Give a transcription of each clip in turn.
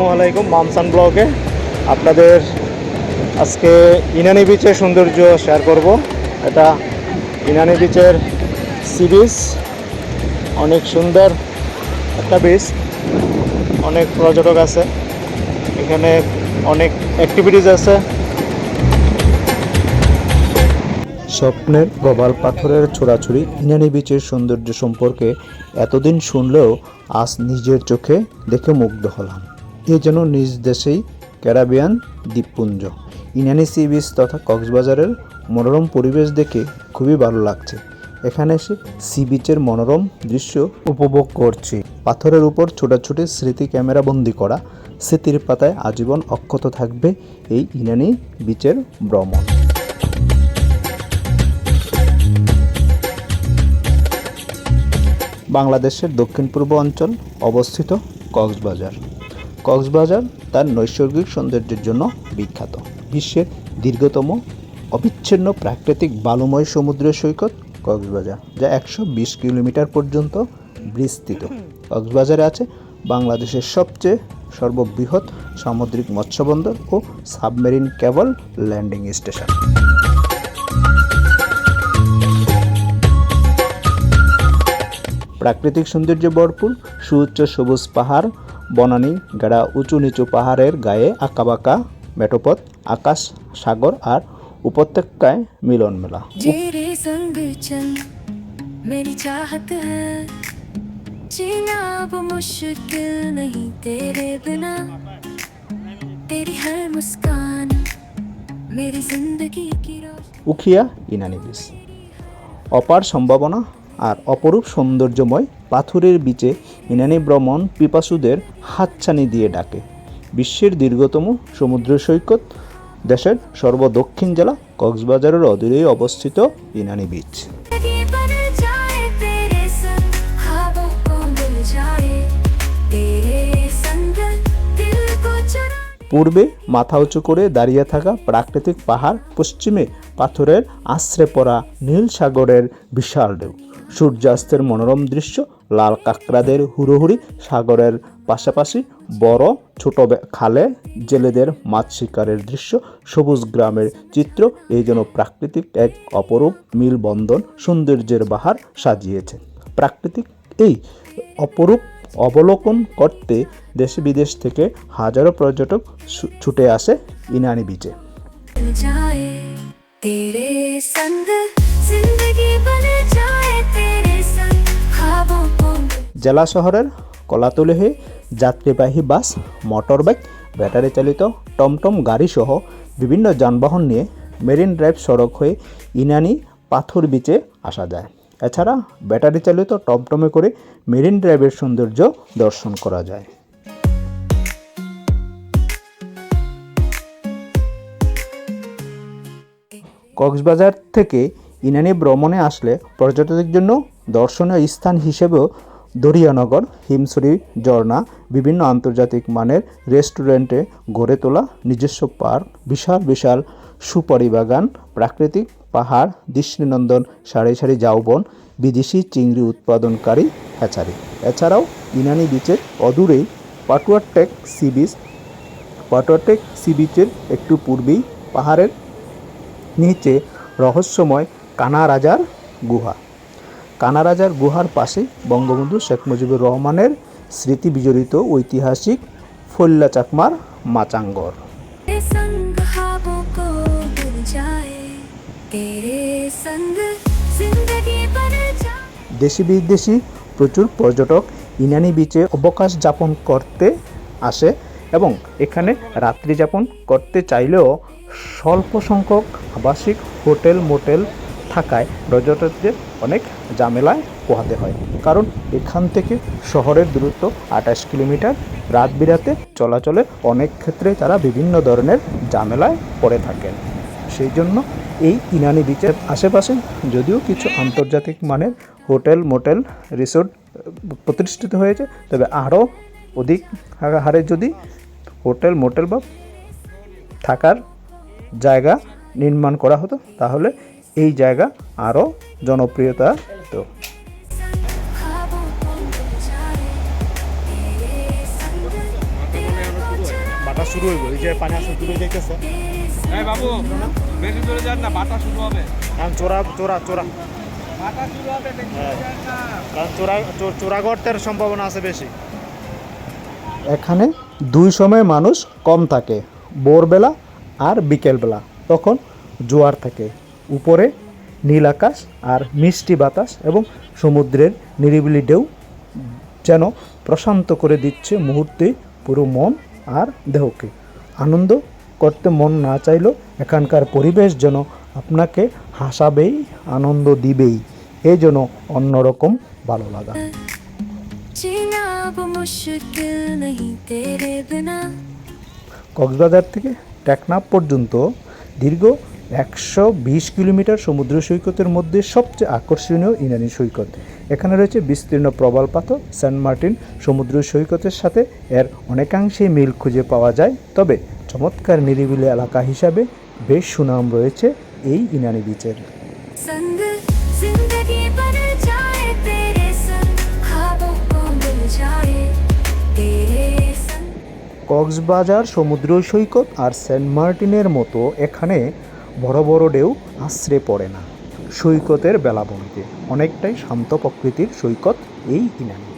আসসালামু আলাইকুম, মামসান ব্লগে। আপনাদের আজকে ইনানি বিচের সৌন্দর্য শেয়ার করব। এটা ইনানি বিচের সি বিচ অনেক সুন্দর একটা বিচ অনেক পর্যটক আছে। এখানে অনেক অ্যাক্টিভিটিস আছে। স্বপ্নের প্রবাল পাথরের ছোড়াছুড়ি ইনানি বিচের সৌন্দর্য সম্পর্কে এতদিন শুনলেও আজ নিজের চোখে দেখে মুগ্ধ হলাম। এ যেন নিজ দেশেই ক্যারাবিয়ান দ্বীপপুঞ্জ। ইনানি সি বিচ তথা কক্সবাজারের মনোরম পরিবেশ দেখে খুবই ভালো লাগছে। এখানে এসে সি বিচের মনোরম দৃশ্য উপভোগ করছি। পাথরের উপর ছোটাছুটি স্মৃতি ক্যামেরা বন্দি করা স্মৃতির পাতায় আজীবন অক্ষত থাকবে এই ইনানি বিচের ভ্রমণ। বাংলাদেশের দক্ষিণ পূর্ব অঞ্চল অবস্থিত কক্সবাজার। কক্সবাজার তার নৈসর্গিক সৌন্দর্যের জন্য বিখ্যাত। বিশ্বের দীর্ঘতম অবিচ্ছিন্ন প্রাকৃতিক বালুময় সমুদ্র সৈকত কক্সবাজার, যা একশো বিশ কিলোমিটার পর্যন্ত বিস্তৃত। কক্সবাজারে আছে বাংলাদেশের সবচেয়ে সর্ববৃহৎ সামুদ্রিক মৎস্যবন্দর ও সাবমেরিন কেবল ল্যান্ডিং স্টেশন। প্রাকৃতিক সৌন্দর্যে ভরপুর সুউচ্চ সবুজ পাহাড় বনানী গাড়া উঁচু নিচু পাহাড়ের গায়ে আঁকাবাঁকা মেটোপথ আকাশ সাগর আর উপত্যকায় মিলন মেলা तेरे संग चल मेरी चाहत है जीना अब मुश्किल नहीं तेरे बिना तेरी हर मुस्कान मेरी जिंदगी की रोशनी উখিয়া ইনানি বিচ অপার সম্ভাবনা আর অপরূপ সৌন্দর্যময় পাথরের বিচে ইনানি ভ্রমণ পিপাসুদের হাতছানি দিয়ে ডাকে। বিশ্বের দীর্ঘতম সমুদ্র সৈকত, দেশের সর্বদক্ষিণ জেলা কক্সবাজারের অদূরেই অবস্থিত ইনানি বিচ। পূর্বে মাথা উঁচু করে দাঁড়িয়ে থাকা প্রাকৃতিক পাহাড় পশ্চিমে পাথরের আশ্রে পড়া নীল সাগরের বিশাল ঢেউ। সূর্যাস্তের মনোরম দৃশ্য লাল কাঁকড়াদের হুড়োহুড়ি সাগরের পাশাপাশি বড় ছোট খালে জেলেদের মাছ শিকারের দৃশ্য, সবুজ গ্রামের চিত্র, এই যেন প্রাকৃতিক এক অপরূপ মিলবন্ধন সৌন্দর্যের বাহার সাজিয়েছে। প্রাকৃতিক এই অপরূপ অবলোকন করতে দেশ বিদেশ থেকে হাজারো পর্যটক ছুটে আসে ইনানি বিচে तेरे संग जिंदगी बन जाए तेरे संग ख्वाबों को मिल জেলা শহরের কলাতলি হয়ে যাত্রীবাহী বাস মোটরবাইক ব্যাটারি চালিত টমটম গাড়ি সহ বিভিন্ন যানবাহন নিয়ে মেরিন ড্রাইভ সড়ক হয়ে ইনানি পাথর বিচে আসা যায় এছাড়া ব্যাটারি চালিত টমটমে করে মেরিন ড্রাইভের সৌন্দর্য দর্শন করা যায় কক্সবাজার থেকে ইনানি ভ্রমণে আসলে পর্যটকদের জন্য দর্শনীয় স্থান হিসেবেও দরিয়ানগর, হিমছড়ি, ঝর্ণা, বিভিন্ন আন্তর্জাতিক মানের রেস্টুরেন্টে গড়ে তোলা নিজস্ব পার্ক, বিশাল বিশাল সুপারি বাগান প্রাকৃতিক পাহাড়, দৃষ্টিনন্দন, সারি সারি জাউবন, বিদেশি চিংড়ি উৎপাদনকারী হ্যাচারি। এছাড়াও ইনানি বিচের অদূরেই Patuartek sea beach Patuartek sea বিচের একটু পূর্বেই পাহাড়ের নিচে রহস্যময় কানা রাজার গুহা। কানা রাজার গুহার পাশে বঙ্গবন্ধু শেখ মুজিবুর রহমানের স্মৃতি বিজড়িত ঐতিহাসিক ফল্লা চাকমার মাচাঙ্গর। দেশি বিদেশি প্রচুর পর্যটক ইনানি বিচে অবকাশ যাপন করতে আসে এবং এখানে রাত্রিযাপন করতে চাইলেও স্বল্প সংখ্যক আবাসিক হোটেল, মোটেল থাকায় পর্যটকদের অনেক ঝামেলায় পোহাতে হয়। কারণ এখান থেকে শহরের দূরত্ব আঠাশ কিলোমিটার। রাত বিরাতে চলাচলে অনেক ক্ষেত্রে তারা বিভিন্ন ধরনের ঝামেলায় পড়ে থাকেন। সেই জন্য এই ইনানি বিচের আশেপাশে যদিও কিছু আন্তর্জাতিক মানের হোটেল, মোটেল, রিসোর্ট প্রতিষ্ঠিত হয়েছে, তবে আরও অধিক হারে যদি হোটেল মোটেল বা থাকার জায়গা নির্মাণ করা হতো তাহলে এই জায়গা আরও জনপ্রিয়তা তো শুরু সম্ভাবনা আছে বেশি। এখানে দুই সময় মানুষ কম থাকে, ভোরবেলা আর বিকেলবেলা, তখন জোয়ার থাকে। উপরে নীল আকাশ আর মিষ্টি বাতাস এবং সমুদ্রের নিরিবিলি ঢেউ যেন প্রশান্ত করে দিচ্ছে মুহূর্তে পুরো মন আর দেহকে। আনন্দ করতে মন না চাইলেও এখানকার পরিবেশ যেন আপনাকে হাসাবেই, আনন্দ দিবেই এই জন্য অন্যরকম ভালো লাগা। जीना अब मुश्किल नहीं तेरे बिना কক্সবাজার থেকে টেকনাফ পর্যন্ত দীর্ঘ একশো বিশ কিলোমিটার সমুদ্র সৈকতের মধ্যে সবচেয়ে আকর্ষণীয় ইনানি সৈকত এখানে রয়েছে বিস্তীর্ণ প্রবাল পাথর সেন্ট মার্টিন সমুদ্র সৈকতের সাথে এর অনেকাংশেই মিল খুঁজে পাওয়া যায় তবে চমৎকার নিরিবিলি এলাকা হিসাবে বেশ সুনাম রয়েছে এই ইনানি বিচের কক্সবাজার, সমুদ্র সৈকত আর সেন্ট মার্টিনের মতো এখানে বড় বড় ঢেউ আশ্রে পড়ে না। সৈকতের বেলাভূমিতে অনেকটাই শান্ত প্রকৃতির সৈকত এই ইনানি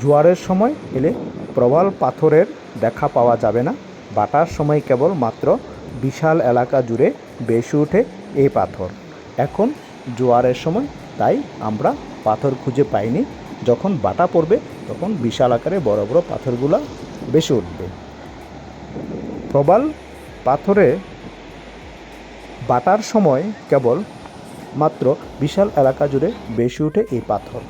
জোয়ারের সময় এলে প্রবাল পাথরের দেখা পাওয়া যাবে না। বাটার সময় কেবল মাত্র বিশাল এলাকা জুড়ে বেশি ওঠে এই পাথর। এখন জোয়ারের সময়, তাই আমরা পাথর খুঁজে পাইনি। যখন বাটা পড়বে, তখন বিশাল আকারে বড় বড় পাথরগুলো বেশি উঠবে। প্রবাল পাথরে বাটার সময় কেবল মাত্র বিশাল এলাকা জুড়ে বেশি উঠে এই পাথর।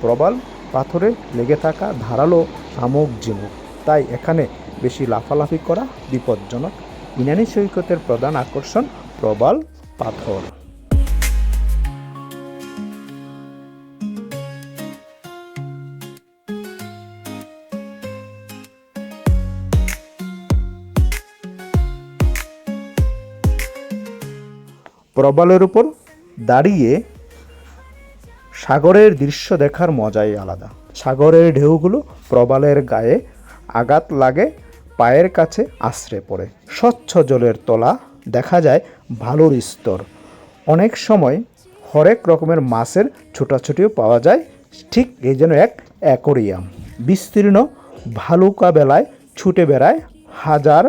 প্রবাল পাথরে লেগে থাকা ধারালো শামুক ঝিমুক তাই এখানে বেশি লাফালাফি করা বিপজ্জনক। ইনানি সৈকতের প্রধান আকর্ষণ প্রবাল পাথর। প্রবালের উপর দাঁড়িয়ে সাগরের দৃশ্য দেখার মজাই আলাদা। সাগরের ঢেউগুলো প্রবালের গায়ে আঘাত লাগে, পায়ের কাছে আশ্রে পড়ে। স্বচ্ছ জলের তলা দেখা যায় ভালোর স্তর। অনেক সময় হরেক রকমের মাছের ছোটাছুটিও পাওয়া যায়, ঠিক এই যেন এক অ্যাকোরিয়াম। বিস্তীর্ণ ভালুকা বেলায় ছুটে বেড়ায় হাজার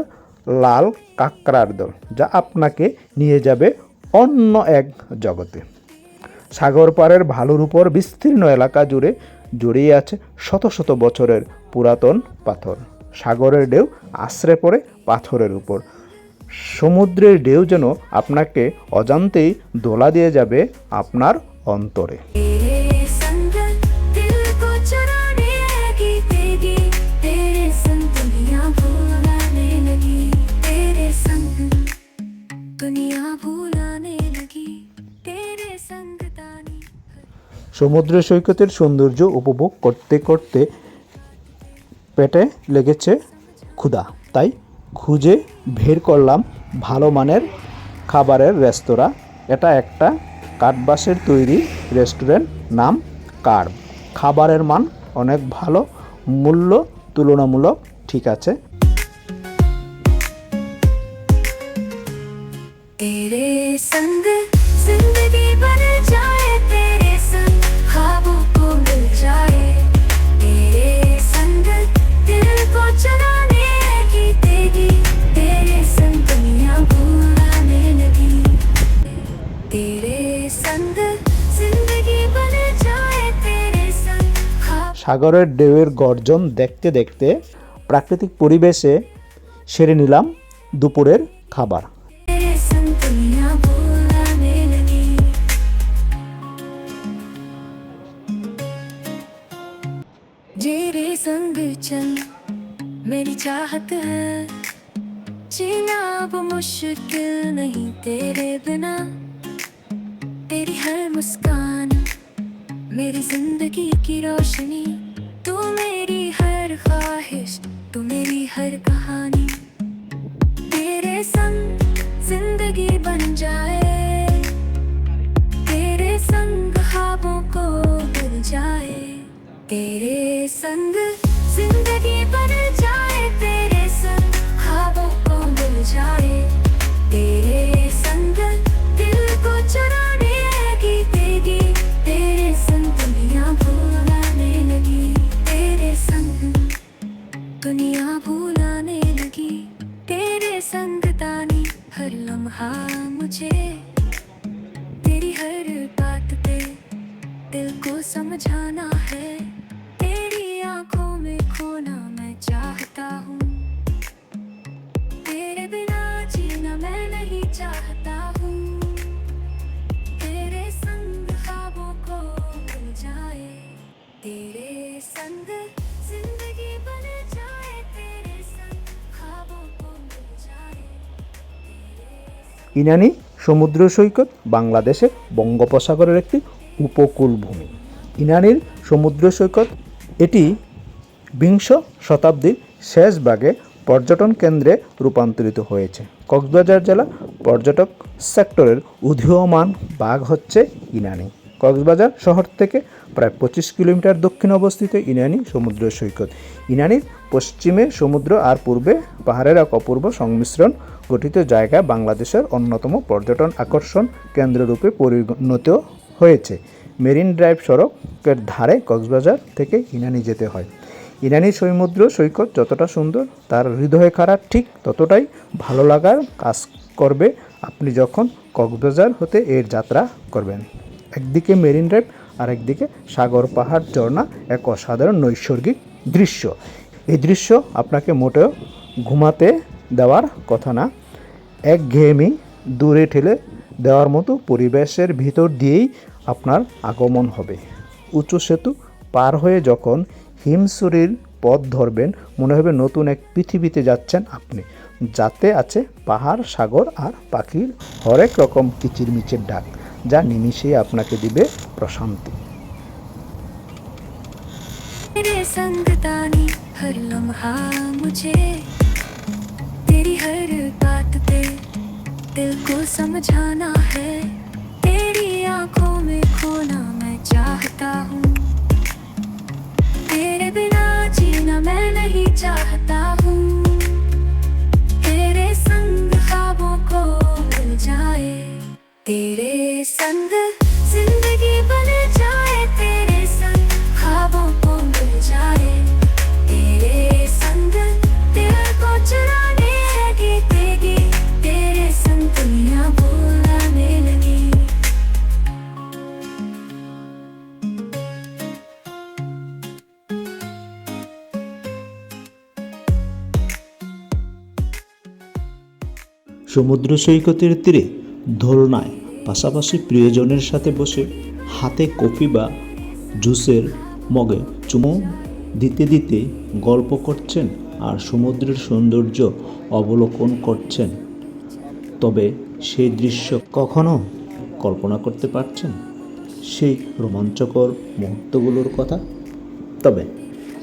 লাল কাঁকড়ার দল, যা আপনাকে নিয়ে যাবে অন্য এক জগতে। সাগর পাড়ের ভালুর উপর বিস্তীর্ণ এলাকা জুড়ে জড়িয়ে আছে শত শত বছরের পুরাতন পাথর। সাগরের ঢেউ আশ্রে পড়ে পাথরের উপর। সমুদ্রের ঢেউ যেন আপনাকে অজান্তেই দোলা দিয়ে যাবে আপনার অন্তরে। সমুদ্র সৈকতের সৌন্দর্য উপভোগ করতে করতে পেটে লেগেছে ক্ষুধা তাই খুঁজে বের করলাম ভালো মানের খাবারের রেস্তোরাঁ এটা একটা কাঠবাসের তৈরি রেস্টুরেন্ট নাম কার্ভ খাবারের মান অনেক ভালো মূল্য তুলনামূলক ঠিক আছে तेरे संग সাগরের ঢেউয়ের গর্জন দেখতে দেখতে প্রাকৃতিক পরিবেশে সেরে নিলাম দুপুরের খাবার तेरे संग दुनिया भुलाने लगी तेरे संग चल मेरी चाहत है जीना अब मुश्किल नहीं तेरे बिना तेरी हर मुस्कान मेरी ज़िंदगी की रोशनी, तू मेरी हर ख्वाहिश, तू मेरी हर कहानी। तेरे संग ज़िंदगी बन जाए, तेरे संग ख्वाबों को मिल जाए, तेरे संग ইনানি সমুদ্র সৈকত বাংলাদেশের বঙ্গোপসাগরের একটি উপকূল ভূমি। ইনানির সমুদ্র সৈকত, এটি বিংশ শতাব্দীর শেষ ভাগে পর্যটন কেন্দ্রে রূপান্তরিত হয়েছে। কক্সবাজার জেলা পর্যটক সেক্টরের উদীয়মান বাঘ হচ্ছে ইনানি। কক্সবাজার শহর থেকে প্রায় পঁচিশ কিলোমিটার দক্ষিণে অবস্থিত ইনানি সমুদ্র সৈকত। ইনানির পশ্চিমে সমুদ্র আর পূর্বে পাহাড়ের এক অপূর্ব সংমিশ্রণ গঠিত জায়গা বাংলাদেশের অন্যতম পর্যটন আকর্ষণ কেন্দ্ররূপে পরিণত হয়েছে। মেরিন ড্রাইভ সড়কের ধারে কক্সবাজার থেকে ইনানি যেতে হয়। ইনানি সমুদ্র সৈকত যতটা সুন্দর, তার হৃদয়ে খারাপ ঠিক ততটাই ভালো লাগার কাজ করবে আপনি যখন কক্সবাজার হতে এর যাত্রা করবেন। একদিকে মেরিন ড্রাইভ আর একদিকে সাগর পাহাড় ঝর্ণা, এক অসাধারণ নৈসর্গিক দৃশ্য। এই দৃশ্য আপনাকে মোটেও ঘুমাতে দেওয়ার কথা না এক ঘেয়েমি দূরে ঠেলে দেওয়ার মতো পরিবেশের ভিতর দিয়েই আপনার আগমন হবে। উঁচু সেতু পার হয়ে যখন হিমসুরির পথ ধরবেন, মনে হবে নতুন এক পৃথিবীতে যাচ্ছেন আপনি। যাতে আছে পাহাড়, সাগর আর পাখির হরেক রকম কিচিরমিচির ডাক। যা নিমিষেই আপনাকে দিবে প্রশান্তি तेरे संग तानी हर लम्हा मुझे तेरी हर बात पे दिल को समझाना है तेरी आंखों में खोना मैं चाहता हूँ तेरे बिना जीना मैं नहीं चाहता সমুদ্র সৈকতের তীরে দোলনায় পাশাপাশি প্রিয়জনের সাথে বসে হাতে কফি বা জুসের মগে চুমো দিতে দিতে গল্প করছেন আর সমুদ্রের সৌন্দর্য অবলোকন করছেন। তবে সেই দৃশ্য কখনো কল্পনা করতে পারছেন? সেই রোমাঞ্চকর মুহূর্তগুলোর কথা? তবে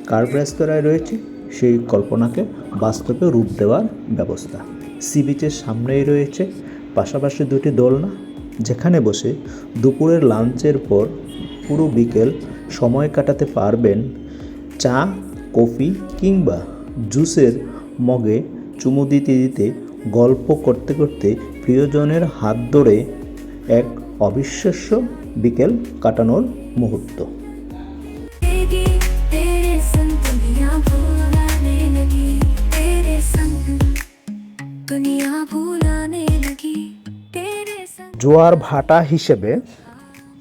কার্ভ রেস্তোরাঁয় রয়েছে সেই কল্পনাকে বাস্তবে রূপ দেওয়ার ব্যবস্থা? সি বিচের সামনেই রয়েছে। পাশাপাশি দুটি দোলনা, যেখানে বসে দুপুরের লাঞ্চের পর পুরো বিকেল সময় কাটাতে পারবেন চা, কফি কিংবা জুসের মগে চুমু দিতে দিতে গল্প করতে করতে প্রিয়জনের হাত ধরে এক অবিশ্বাস্য বিকেল কাটানোর মুহূর্ত। জোয়ার ভাটা হিসেবে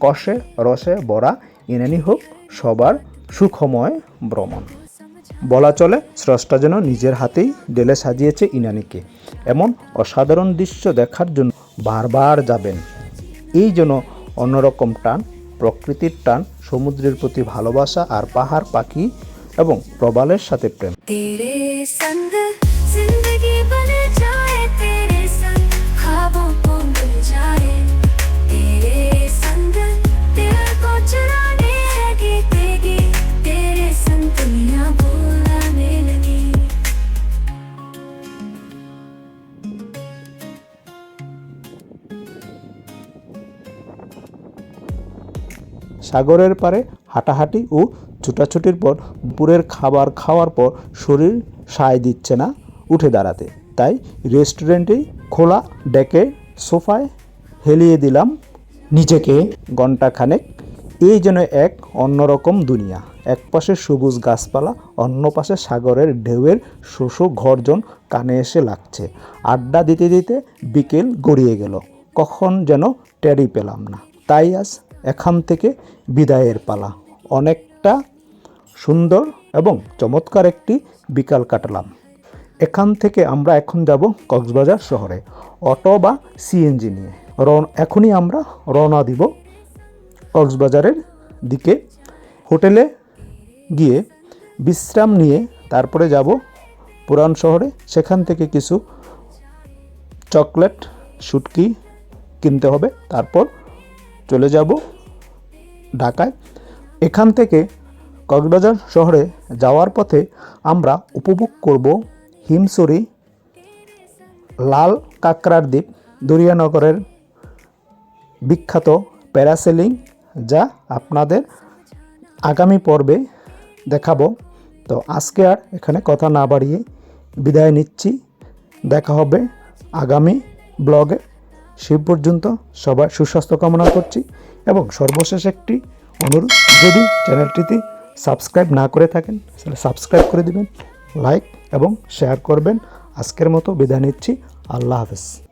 কষে, রসে ভরা ইনানি হোক, সবার সুখময় ভ্রমণ। বলা চলে, স্রষ্টা যেন নিজের হাতেই ডেলে সাজিয়েছে ইনানিকে। এমন অসাধারণ দৃশ্য দেখার জন্য বারবার যাবেন। এই জন্য অন্যরকম টান, প্রকৃতির টান, সমুদ্রের প্রতি ভালোবাসা আর পাহাড় পাখি এবং প্রবালের সাথে প্রেম। সাগরের পারে হাঁটাহাঁটি ও ছুটাছুটির পর দুপুরের খাবার খাওয়ার পর শরীর সায় দিচ্ছে না উঠে দাঁড়াতে। তাই রেস্টুরেন্টেই খোলা ডেকে সোফায় হেলিয়ে দিলাম নিজেকে ঘণ্টাখানেক। এই যেন এক অন্যরকম দুনিয়া। এক পাশে সবুজ গাছপালা, অন্য পাশে সাগরের ঢেউয়ের শোষো গর্জন কানে এসে লাগছে। আড্ডা দিতে দিতে বিকেল গড়িয়ে গেল। কখন যেন টেরি পেলাম না। তাই আজ এখান থেকে বিদায়ের পালা। অনেকটা সুন্দর এবং চমৎকার একটি বিকাল কাটালাম। এখান থেকে আমরা এখন যাব কক্সবাজার শহরে, অটো বা সিএনজি নিয়ে। রন, এখনই আমরা রওনা দিব কক্সবাজারের দিকে। হোটেলে গিয়ে বিশ্রাম নিয়ে তারপরে যাব পুরান শহরে। সেখান থেকে কিছু চকলেট, শুটকি কিনতে হবে। তারপর চলে যাব ঢাকায়। এখান থেকে কক্সবাজার শহরে যাওয়ার পথে আমরা উপভোগ করব হিমসরি লাল কাঁকড়ার দ্বীপ দরিয়ানগরের বিখ্যাত প্যারাসেলিং, যা আপনাদের আগামী পর্বে দেখাবো। তো আজকে আর এখানে কথা না বাড়িয়ে বিদায় নিচ্ছি। দেখা হবে আগামী ব্লগে। সেই পর্যন্ত সবার সুস্বাস্থ্য কামনা করছি। এবং সর্বশেষ একটি অনুরোধ, যদি চ্যানেলটিতে সাবস্ক্রাইব না করে থাকেন, তাহলে সাবস্ক্রাইব করে দিবেন, লাইক এবং শেয়ার করবেন। আজকের মতো বিদায় নিচ্ছি। আল্লাহ হাফেজ।